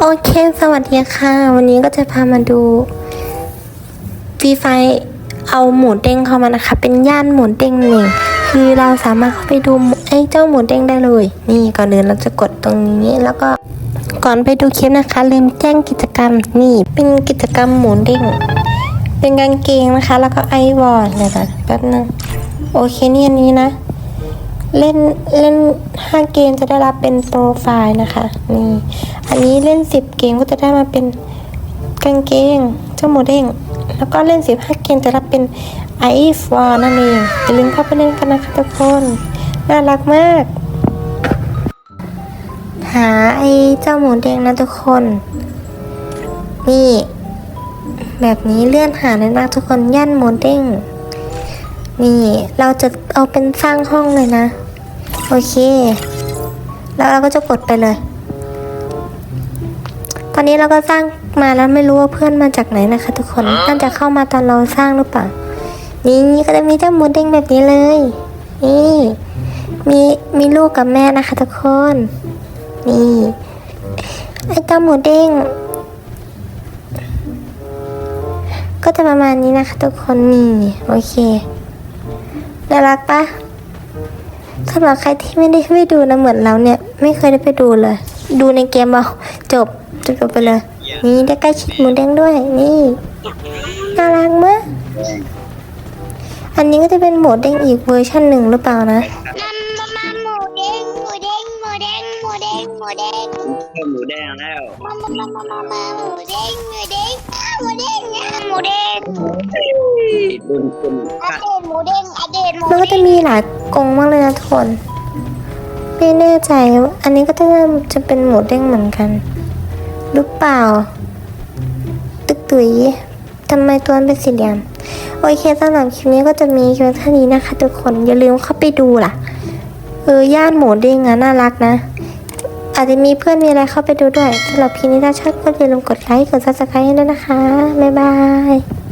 โอเค สวัสดีค่ะ วันนี้ก็จะพามาดูฟีไฟเอาหมูเด้งเข้ามานะคะ เป็นย่านหมูเด้งหนึ่งคือเราสามารถเข้าไปดูไอ้เจ้าหมูเด้งได้เลย นี่ก่อนอื่นเราจะกดตรงนี้แล้วก็ก่อนไปดูคลิปนะคะ ลืมแจ้งกิจกรรมนี่เป็นกิจกรรมหมูเด้งเป็นกางเกงนะคะ แล้วก็ไอวอร์ดเลยนะแป๊บนึงโอเคนี่อันนี้นะ เล่นเล่นาเกมจะได้รับเป็นโปรไฟล์นะคะนี่อันนี้เล่นสิบเกมก็จะได้มาเป็นกางเกงเจ้าหมูเด้งแล้วก็เล่นสิบห้าเกมจะรับเป็นไอฟอร์นั่นเองอย่าลืมเข้าไปเล่นกันนะคะทุกคนน่ารักมาก หาไอเจ้าหมูเด้งนะทุกคน นี่แบบนี้เลื่อนหาเลยนะทุกคนย่านหมูเด้งนี่เราจะเอาเป็นสร้างห้องเลยนะ โอเค แล้วเราก็จะกดไปเลย ตอนนี้เราก็สร้างมาแล้วไม่รู้ว่าเพื่อนมาจากไหนนะคะ ทุกคนน่าจะเข้ามาตอนเราสร้างหรือเปล่านี่ก็จะมีเจ้าหมูเด้งแบบนี้เลยนี่มีมีลูกกับแม่นะคะทุกคนนี่ไอ้เจ้าหมูเด้งก็จะประมาณนี้นะคะ ทุกคนนี่โอเคน่ารักปะ สำหรับใครที่ไม่ได้ไปดูนะเหมือนเราเนี่ย ไม่เคยได้ไปดูเลย ดูในเกมเอาจบจบจบไปเลย นี่ได้ใกล้ชิดหมูแดงด้วย นี่น่ารักมากอันนี้ก็จะเป็นหมูแดงอีกเวอร์ชันหนึ่งหรือเปล่านะมามามาหมูเด้งหมูเด้งหมูเด้งหมูเด้งหมูเด้งเพิ่มหมูแดงแล้วมามามามามามาหมูเด้งหมูเด้งอ้าวหมูเด้งหมูเด้งดุนดุนอาเดนห มูเด้งอาเดนหมูมันก็จะมีหลายกรงมากเลยนะทุกคนไม่แน่ใจ อันนี้ก็จะจะเป็นหมูเด้งเหมือนกัน หรือเปล่า ตึกตุยทำไมตัวมันเป็นสี่เหลี่ยมโอเคสำหรับคลิปนี้ก็จะมีเพียงเท่านี้นะคะ ทุกคนอย่าลืมเข้าไปดูล่ะ เออย่านหมูเด้งอะน่ารักนะ อาจจะมีเพื่อนมีอะไรเข้าไปดูด้วยสำหรับคลิปนี้ถ้าชอบก็อย่าลืมกดไลค์กดซับสไครต์ให้ด้วยนะคะบ๊ายบาย